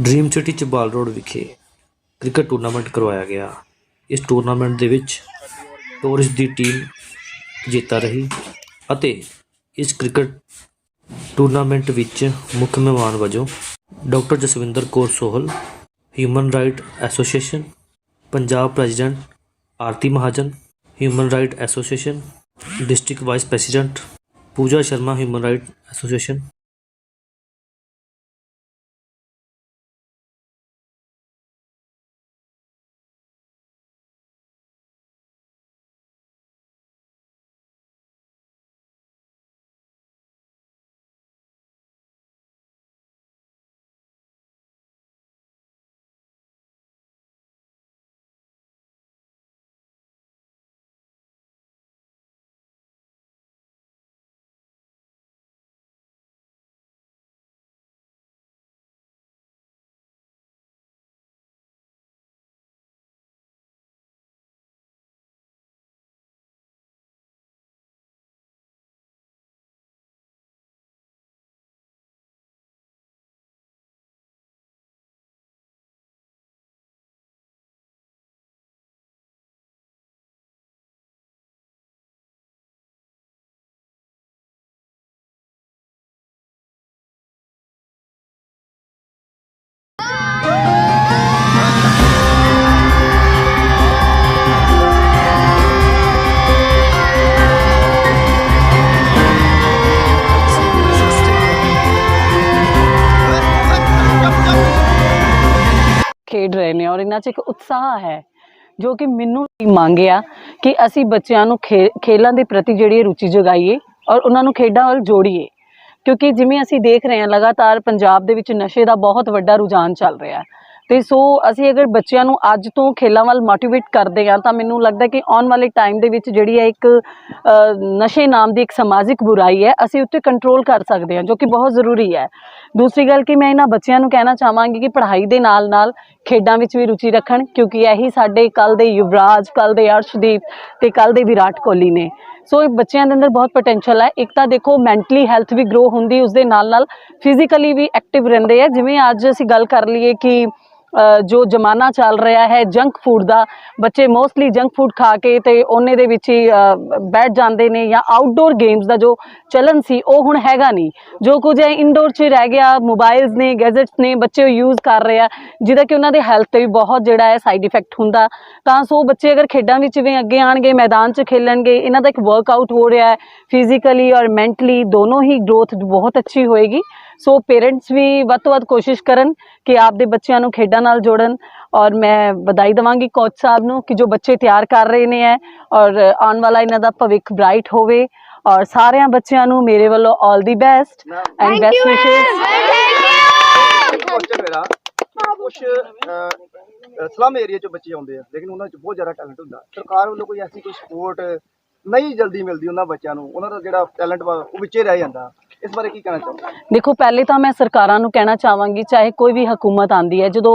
Dream city Chabal road ਵਿਖੇ cricket tournament ਕਰਵਾਇਆ ਗਿਆ। ਇਸ ਟੂਰਨਾਮੈਂਟ ਦੇ ਵਿੱਚ ਟੋਰਿਸ ਦੀ ਟੀਮ ਜੇਤਾ ਰਹੀ ਅਤੇ ਇਸ ਕ੍ਰਿਕਟ ਟੂਰਨਾਮੈਂਟ ਵਿੱਚ ਮੁੱਖ ਮਹਿਮਾਨ ਵਜੋਂ doctor Jaswinder Kaur Sohal human right association Punjab president Aarti Mahajan human right association district vice president Pooja Sharma human right association ਖੇਡ ਔਰ ਇਹਨਾਂ 'ਚ ਇੱਕ ਉਤਸ਼ਾਹ ਹੈ, ਜੋ ਕਿ ਮੈਨੂੰ ਮੰਗਿਆ ਕਿ ਅਸੀਂ ਬੱਚਿਆਂ ਨੂੰ ਖੇ ਖੇਲਾਂ ਦੇ ਪ੍ਰਤੀ ਜਿਹੜੀ ਰੁਚੀ ਜਗਾਈਏ ਔਰ ਉਹਨਾਂ ਨੂੰ ਖੇਡਾਂ ਵੱਲ ਜੋੜੀਏ। ਕਿਉਂਕਿ ਜਿਵੇਂ ਅਸੀਂ ਦੇਖ ਰਹੇ ਹਾਂ, ਲਗਾਤਾਰ ਪੰਜਾਬ ਦੇ ਵਿੱਚ ਨਸ਼ੇ ਦਾ ਬਹੁਤ ਵੱਡਾ ਰੁਝਾਨ ਚੱਲ ਰਿਹਾ। ਹੈ ਤੇ ਸੋ ਅਸੀਂ ਅਗਰ ਬੱਚਿਆਂ ਨੂੰ ਅੱਜ ਤੋਂ ਖੇਲਾਂ ਵੱਲ ਮੋਟੀਵੇਟ ਕਰਦੇ ਹਾਂ, ਤਾਂ ਮੈਨੂੰ ਲੱਗਦਾ ਕਿ ਆਉਣ ਵਾਲੇ ਟਾਈਮ ਦੇ ਵਿੱਚ ਜਿਹੜੀ ਹੈ ਇੱਕ ਨਸ਼ੇ ਨਾਮ ਦੀ ਇੱਕ ਸਮਾਜਿਕ ਬੁਰਾਈ ਹੈ, ਅਸੀਂ ਉੱਤੇ ਕੰਟਰੋਲ ਕਰ ਸਕਦੇ ਹਾਂ, ਜੋ ਕਿ ਬਹੁਤ ਜ਼ਰੂਰੀ ਹੈ। ਦੂਸਰੀ ਗੱਲ ਕਿ ਮੈਂ ਇਹਨਾਂ ਬੱਚਿਆਂ ਨੂੰ ਕਹਿਣਾ ਚਾਹਾਂਗੀ ਕਿ ਪੜ੍ਹਾਈ ਦੇ ਨਾਲ ਨਾਲ ਖੇਡਾਂ ਵਿੱਚ ਵੀ ਰੁਚੀ ਰੱਖਣ, ਕਿਉਂਕਿ ਇਹੀ ਸਾਡੇ ਕੱਲ ਦੇ ਯੁਵਰਾਜ ਕੱਲ ਦੇ ਅਰਸ਼ਦੀਪ ਤੇ ਕੱਲ ਦੇ ਵਿਰਾਟ ਕੋਹਲੀ ਨੇ। ਸੋ ਇਹ ਬੱਚਿਆਂ ਦੇ ਅੰਦਰ ਬਹੁਤ ਪੋਟੈਂਸ਼ੀਅਲ ਹੈ। ਇੱਕ ਤਾਂ ਦੇਖੋ ਮੈਂਟਲੀ ਹੈਲਥ ਵੀ ਗਰੋ ਹੁੰਦੀ ਉਸ ਦੇ ਨਾਲ ਨਾਲ ਫਿਜ਼ੀਕਲੀ ਵੀ ਐਕਟਿਵ ਰਹਿੰਦੇ ਆ। ਜਿਵੇਂ ਅੱਜ ਅਸੀਂ ਗੱਲ ਕਰ ਲਈਏ ਕਿ ਜੋ ਜ਼ਮਾਨਾ ਚੱਲ ਰਿਹਾ ਹੈ ਜੰਕ ਫੂਡ ਦਾ, ਬੱਚੇ ਮੋਸਟਲੀ ਜੰਕ ਫੂਡ ਖਾ ਕੇ ਤੇ ਉਹਨੇ ਦੇ ਵਿੱਚ ਹੀ ਬੈਠ ਜਾਂਦੇ ਨੇ ਜਾਂ ਆਊਟਡੋਰ ਗੇਮਸ ਦਾ ਜੋ ਚਲਨ ਸੀ, ਉਹ ਹੁਣ ਹੈਗਾ ਨਹੀਂ। ਜੋ ਕੁਝ ਹੈ ਇਨਡੋਰ 'ਚ ਰਹਿ ਗਿਆ ਮੋਬਾਈਲਸ ਨੇ ਗੈਜਟਸ ਨੇ, ਬੱਚੇ ਯੂਜ਼ ਕਰ ਰਹੇ ਆ, ਜਿਹਦਾ ਕਿ ਉਹਨਾਂ ਦੇ ਹੈਲਥ ਤੇ ਵੀ ਬਹੁਤ ਜਿਹੜਾ ਹੈ ਸਾਈਡ ਇਫੈਕਟ ਹੁੰਦਾ। ਤਾਂ ਸੋ ਬੱਚੇ ਅਗਰ ਖੇਡਾਂ ਵਿੱਚ ਵੀ ਅੱਗੇ ਆਣਗੇ ਮੈਦਾਨ 'ਚ ਖੇਲਣਗੇ, ਇਹਨਾਂ ਦਾ ਇੱਕ ਵਰਕਆਊਟ ਹੋ ਰਿਹਾ ਹੈ ਫਿਜ਼ੀਕਲੀ ਔਰ ਮੈਂਟਲੀ ਦੋਨੋਂ ਹੀ ਗਰੋਥ ਬਹੁਤ ਅੱਛੀ ਹੋਏਗੀ। ਸੋ ਪੇਰੈਂਟਸ ਵੀ ਵੱਧ ਤੋਂ ਵੱਧ ਕੋਸ਼ਿਸ਼ ਕਰਨ ਕਿ ਆਪਦੇ ਬੱਚਿਆਂ ਨੂੰ ਖੇਡਾਂ ਨਾਲ ਜੋੜਨ ਔਰ ਮੈਂ ਵਧਾਈ ਦਵਾਂਗੀ ਕੋਚ ਸਾਹਿਬ ਨੂੰ ਕਿ ਜੋ ਬੱਚੇ ਤਿਆਰ ਕਰ ਰਹੇ ਨੇ ਹੈ ਔਰ ਆਉਣ ਵਾਲਾ ਇਹਨਾਂ ਦਾ ਭਵਿੱਖ ਬ੍ਰਾਈਟ ਹੋਵੇ ਔਰ ਸਾਰਿਆਂ ਬੱਚਿਆਂ ਨੂੰ ਮੇਰੇ ਵੱਲੋਂ 올 ਦੀ ਬੈਸਟ ਐਂਡ ਬੈਸਟ ਵਿਸ਼ੇਸ ਕੁਝ ਸਲਮ ਏਰੀਆ ਚੋਂ ਬੱਚੇ ਆਉਂਦੇ ਆ ਲੇਕਿਨ ਉਹਨਾਂ ਵਿੱਚ ਬਹੁਤ ਜ਼ਿਆਦਾ ਟੈਲੈਂਟ ਹੁੰਦਾ। ਸਰਕਾਰ ਵੱਲੋਂ ਕੋਈ ਐਸੀ ਕੋਈ ਸਪੋਰਟ ਨਹੀਂ ਜਲਦੀ ਮਿਲਦੀ ਉਹਨਾਂ ਬੱਚਿਆਂ ਨੂੰ। ਉਹਨਾਂ ਦਾ ਜਿਹੜਾ ਟੈਲੈਂਟ ਉਹ ਵਿੱਚੇ ਰਹਿ ਜਾਂਦਾ। ਇਸ ਬਾਰੇ ਕੀ ਕਹਿਣਾ ਚਾਹੁੰਦੇ ਦੇਖੋ, ਪਹਿਲੇ ਤਾਂ ਮੈਂ ਸਰਕਾਰਾਂ ਨੂੰ ਕਹਿਣਾ ਚਾਹਾਂਗੀ, ਚਾਹੇ ਕੋਈ ਵੀ ਹਕੂਮਤ ਆਂਦੀ ਹੈ, ਜਦੋਂ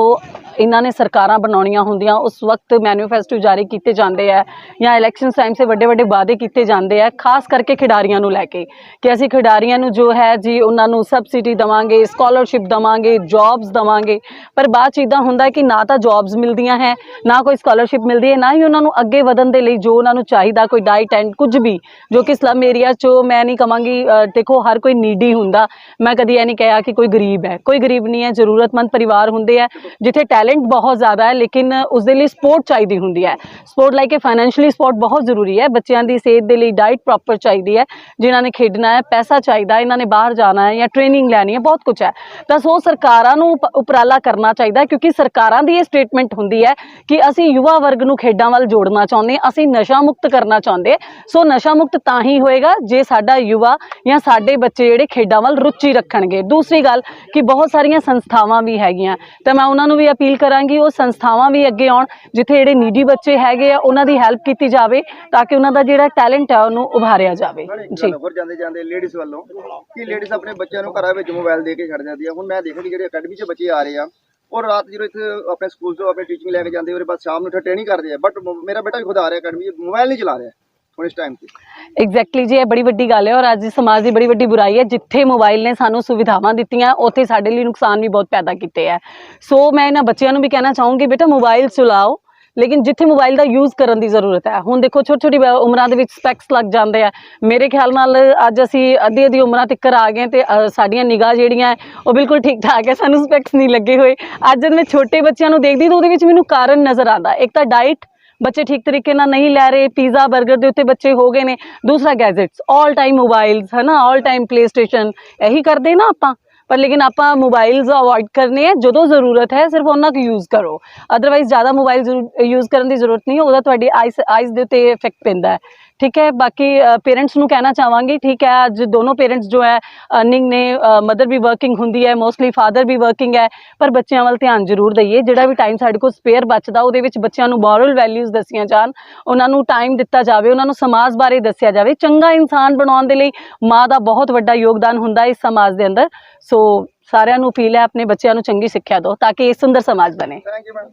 ਇਹਨਾਂ ਨੇ ਸਰਕਾਰਾਂ ਬਣਾਉਣੀਆਂ ਹੁੰਦੀਆਂ, ਉਸ ਵਕਤ ਮੈਨੀਫੈਸਟੋ ਜਾਰੀ ਕੀਤੇ ਜਾਂਦੇ ਆ ਜਾਂ ਇਲੈਕਸ਼ਨ ਟਾਈਮ ਸੇ ਵੱਡੇ ਵੱਡੇ ਵਾਅਦੇ ਕੀਤੇ ਜਾਂਦੇ ਆ, ਖਾਸ ਕਰਕੇ ਖਿਡਾਰੀਆਂ ਨੂੰ ਲੈ ਕੇ ਕਿ ਅਸੀਂ ਖਿਡਾਰੀਆਂ ਨੂੰ ਜੋ ਹੈ ਜੀ ਉਹਨਾਂ ਨੂੰ ਸਬਸਿਡੀ ਦਵਾਂਗੇ ਸਕਾਲਰਸ਼ਿਪ ਦਵਾਂਗੇ ਜੌਬਸ ਦਵਾਂਗੇ, ਪਰ ਬਾਅਦ ਚ ਇਦਾਂ ਹੁੰਦਾ ਕਿ ਨਾ ਤਾਂ ਜੌਬਸ ਮਿਲਦੀਆਂ ਹੈ, ਨਾ ਕੋਈ ਸਕਾਲਰਸ਼ਿਪ ਮਿਲਦੀ ਹੈ, ਨਾ ਹੀ ਉਹਨਾਂ ਨੂੰ ਅੱਗੇ ਵਧਣ ਦੇ ਲਈ ਜੋ ਉਹਨਾਂ ਨੂੰ ਚਾਹੀਦਾ, ਕੋਈ ਡਾਈਟ ਐਂਡ ਕੁਝ ਵੀ, ਜੋ ਕਿ ਸਲਮ ਏਰੀਆ ਚੋਂ ਮੈਂ ਨਹੀਂ ਕਵਾਂਗੀ ਦੇਖੋ ਹਰ ਕੋਈ ਨੀਡੀ ਹੁੰਦਾ, ਮੈਂ ਕਦੀ ਇਹ ਨਹੀਂ ਕਿਹਾ ਕਿ ਕੋਈ ਗਰੀਬ ਹੈ, ਕੋਈ ਗਰੀਬ ਨਹੀਂ ਹੈ, ਜ਼ਰੂਰਤਮੰਦ ਪਰਿਵਾਰ ਹੁੰਦੇ ਆ ਜਿੱਥੇ ਟੈਲੈਂਟ ਬਹੁਤ ਜ਼ਿਆਦਾ ਹੈ, ਲੇਕਿਨ ਉਸ ਦੇ ਲਈ ਸਪੋਰਟ ਚਾਹੀਦੀ ਹੁੰਦੀ ਹੈ। ਸਪੋਰਟ ਲਾਈਕ ਕਿ ਫਾਈਨੈਂਸ਼ੀਅਲੀ ਸਪੋਰਟ ਬਹੁਤ ਜ਼ਰੂਰੀ ਹੈ। ਬੱਚਿਆਂ ਦੀ ਸਿਹਤ ਦੇ ਲਈ ਡਾਈਟ ਪ੍ਰੋਪਰ ਚਾਹੀਦੀ ਹੈ। ਜਿਨ੍ਹਾਂ ਨੇ ਖੇਡਣਾ ਹੈ, ਪੈਸਾ ਚਾਹੀਦਾ ਇਹਨਾਂ ਨੇ ਬਾਹਰ ਜਾਣਾ ਹੈ ਜਾਂ ਟ੍ਰੇਨਿੰਗ ਲੈਣੀ ਹੈ, ਬਹੁਤ ਕੁਝ ਹੈ। ਤਾਂ ਸੋ ਸਰਕਾਰਾਂ ਨੂੰ ਉਪਰਾਲਾ ਕਰਨਾ ਚਾਹੀਦਾ ਹੈ, ਕਿਉਂਕਿ ਸਰਕਾਰਾਂ ਦੀ ਇਹ ਸਟੇਟਮੈਂਟ ਹੁੰਦੀ ਹੈ ਕਿ ਅਸੀਂ ਯੁਵਾ ਵਰਗ ਨੂੰ ਖੇਡਾਂ ਵੱਲ ਜੋੜਨਾ ਚਾਹੁੰਦੇ ਹਾਂ, ਅਸੀਂ ਨਸ਼ਾ ਮੁਕਤ ਕਰਨਾ ਚਾਹੁੰਦੇ ਸੋ ਨਸ਼ਾ ਮੁਕਤ ਤਾਂ ਹੀ ਹੋਏਗਾ ਜੇ ਸਾਡਾ ਯੁਵਾ ਜਾਂ ਸਾਡੇ ਬੱਚੇ ਜਿਹੜੇ ਖੇਡਾਂ ਵੱਲ ਰੁਚੀ ਰੱਖਣਗੇ। ਦੂਸਰੀ ਗੱਲ ਕਿ ਬਹੁਤ ਸਾਰੀਆਂ ਸੰਸਥਾਵਾਂ ਵੀ ਹੈਗੀਆਂ। ਤਾਂ ਮੈਂ ਉਹਨਾਂ ਨੂੰ ਵੀ ਅਪੀਲ ਕਰਾਂਗੀ ਉਹ ਸੰਸਥਾਵਾਂ ਵੀ ਅੱਗੇ ਆਉਣ ਜਿੱਥੇ ਜਿਹੜੇ ਨੀਡੀ ਬੱਚੇ ਹੈਗੇ ਆ ਉਹਨਾਂ ਦੀ ਹੈਲਪ ਕੀਤੀ ਜਾਵੇ ਤਾਂ ਕਿ ਉਹਨਾਂ ਦਾ ਜਿਹੜਾ ਟੈਲੈਂਟ ਹੈ ਉਹਨੂੰ ਉਭਾਰਿਆ ਜਾਵੇ। ਜੀ। ਹੋਰ ਜਾਂਦੇ ਜਾਂਦੇ ਲੇਡੀਜ਼ ਵੱਲੋਂ ਕਿ ਲੇਡੀਜ਼ ਆਪਣੇ ਬੱਚਿਆਂ ਨੂੰ ਘਰਾਂ ਵਿੱਚ ਮੋਬਾਈਲ ਦੇ ਕੇ ਛੱਡ ਜਾਂਦੀਆਂ। ਹੁਣ ਮੈਂ ਦੇਖਿਆ ਕਿ ਜਿਹੜੇ ਅਕੈਡਮੀ 'ਚ ਬੱਚੇ ਆ ਰਹੇ ਆ ਔਰ ਰਾਤ ਜਦੋਂ ਇੱਥੇ ਆਪਣੇ ਸਕੂਲ ਤੋਂ ਆਪਣੇ ਟੀਚਿੰਗ ਲੈ ਕੇ ਜਾਂਦੇ ਉਹਦੇ ਬਾਅਦ ਸ਼ਾਮ ਨੂੰ ਇੱਥੇ ਟ੍ਰੇਨਿੰਗ ਕਰਦੇ ਆ। ਬਟ ਮੇਰਾ ਬੇਟਾ ਵੀ ਖੁਦ ਆ ਰਿਹਾ ਅਕੈਡਮੀ 'ਚ ਮੋਬਾਈਲ ਨਹੀਂ ਚਲਾ ਰਿਹਾ। ਹੁਣ ਇਸ ਟਾਈਮ ਤੇ। ਐਗਜ਼ੈਕਟਲੀ ਜੀ, ਇਹ ਬੜੀ ਵੱਡੀ ਗੱਲ ਹੈ ਔਰ ਅੱਜ ਸਮਾਜ ਦੀ ਬੜੀ ਵੱਡੀ ਬੁਰਾਈ ਹੈ। ਜਿੱਥੇ ਮੋਬਾਈਲ ਨੇ ਸਾਨੂੰ ਸੁਵਿਧਾਵਾਂ ਦਿੱਤੀਆਂ, ਉੱਥੇ ਸਾਡੇ ਲਈ ਨੁਕਸਾਨ ਵੀ ਬਹੁਤ ਪੈਦਾ ਕੀਤੇ ਹੈ। ਸੋ ਮੈਂ ਇਹਨਾਂ ਬੱਚਿਆਂ ਨੂੰ ਵੀ ਕਹਿਣਾ ਚਾਹੂੰਗੀ, ਬੇਟਾ ਮੋਬਾਈਲ ਚਲਾਓ, ਲੇਕਿਨ ਜਿੱਥੇ ਮੋਬਾਈਲ ਦਾ ਯੂਜ਼ ਕਰਨ ਦੀ ਜ਼ਰੂਰਤ ਹੈ। ਹੁਣ ਦੇਖੋ ਛੋਟੀ ਛੋਟੀ ਉਮਰਾਂ ਦੇ ਵਿੱਚ ਸਪੈਕਸ ਲੱਗ ਜਾਂਦੇ ਆ। ਮੇਰੇ ਖਿਆਲ ਨਾਲ ਅੱਜ ਅਸੀਂ ਅੱਧੀ ਅੱਧੀ ਉਮਰਾਂ ਤੱਕ ਆ ਗਏ ਤੇ ਸਾਡੀਆਂ ਨਿਗਾਹ ਜਿਹੜੀਆਂ ਉਹ ਬਿਲਕੁਲ ਠੀਕ ਠਾਕ ਹੈ। ਸਾਨੂੰ ਸਪੈਕਸ ਨਹੀਂ ਲੱਗੇ ਹੋਏ। ਅੱਜ ਜਦ ਮੈਂ ਛੋਟੇ ਬੱਚਿਆਂ ਨੂੰ ਦੇਖਦੀ ਤਾਂ ਉਹਦੇ ਵਿੱਚ ਮੈਨੂੰ ਕਾਰਨ ਨਜ਼ਰ ਆਉਂਦਾ। ਇੱਕ ਤਾਂ ਡਾਈਟ ਬੱਚੇ ਠੀਕ ਤਰੀਕੇ ਨਾਲ ਨਹੀਂ ਲੈ ਰਹੇ ਪੀਜ਼ਾ 버ਗਰ ਦੇ ਉੱਤੇ ਬੱਚੇ ਹੋ ਗਏ ਨੇ। ਦੂਸਰਾ ਗੈਜਟਸ 올 ਟਾਈਮ ਮੋਬਾਈਲਸ ਹੈ ਨਾ ਆਲ ਟਾਈਮ ਪਲੇ ਸਟੇਸ਼ਨ ਇਹੀ ਕਰਦੇ ਨਾ ਆਪਾਂ। ਪਰ ਲੇਕਿਨ ਆਪਾਂ ਮੋਬਾਈਲਸ ਅਵੋਇਡ ਕਰਨੇ ਆ, ਜਦੋਂ ਜ਼ਰੂਰਤ ਹੈ, ਸਿਰਫ ਉਹਨਾਂ ਨੂੰ ਯੂਜ਼ ਕਰੋ। ਅਦਰਵਾਈਜ਼ ਜ਼ਿਆਦਾ ਮੋਬਾਈਲ ਯੂਜ਼ ਕਰਨ ਦੀ ਜ਼ਰੂਰਤ ਨਹੀਂ, ਉਹਦਾ ਤੁਹਾਡੀ ਆਈਸ ਆਈਸ ਦੇ ਉੱਤੇ ਇਫੈਕਟ ਪੈਂਦਾ ਹੈ। ਠੀਕ ਹੈ, ਬਾਕੀ ਪੇਰੈਂਟਸ ਨੂੰ ਕਹਿਣਾ ਚਾਹਾਂਗੀ, ਠੀਕ ਹੈ, ਅੱਜ ਦੋਨੋਂ ਪੇਰੈਂਟਸ ਜੋ ਹੈ, ਅਰਨਿੰਗ ਨੇ ਮਦਰ ਵੀ ਵਰਕਿੰਗ ਹੁੰਦੀ ਹੈ ਮੋਸਟਲੀ ਫਾਦਰ ਵੀ ਵਰਕਿੰਗ ਹੈ, ਪਰ ਬੱਚਿਆਂ ਵੱਲ ਧਿਆਨ ਜ਼ਰੂਰ ਦਈਏ, ਜਿਹੜਾ ਵੀ ਟਾਈਮ ਸਾਡੇ ਕੋਲ ਸਪੇਅਰ ਬਚਦਾ, ਉਹਦੇ ਵਿੱਚ ਬੱਚਿਆਂ ਨੂੰ ਮੋਰਲ ਵੈਲਿਊਜ਼ ਦੱਸੀਆਂ ਜਾਣ, ਉਹਨਾਂ ਨੂੰ ਟਾਈਮ ਦਿੱਤਾ ਜਾਵੇ, ਉਹਨਾਂ ਨੂੰ ਸਮਾਜ ਬਾਰੇ ਦੱਸਿਆ ਜਾਵੇ, ਚੰਗਾ ਇਨਸਾਨ ਬਣਾਉਣ ਦੇ ਲਈ ਮਾਂ ਦਾ ਬਹੁਤ ਵੱਡਾ ਯੋਗਦਾਨ ਹੁੰਦਾ ਇਸ ਸਮਾਜ ਦੇ ਅੰਦਰ, ਸੋ ਸਾਰਿਆਂ ਨੂੰ ਅਪੀਲ ਹੈ, ਆਪਣੇ ਬੱਚਿਆਂ ਨੂੰ ਚੰਗੀ ਸਿੱਖਿਆ ਦਿਓ, ਤਾਂ ਕਿ ਇਹ ਸੁੰਦਰ ਸਮਾਜ ਬਣੇ। Thank you ma'am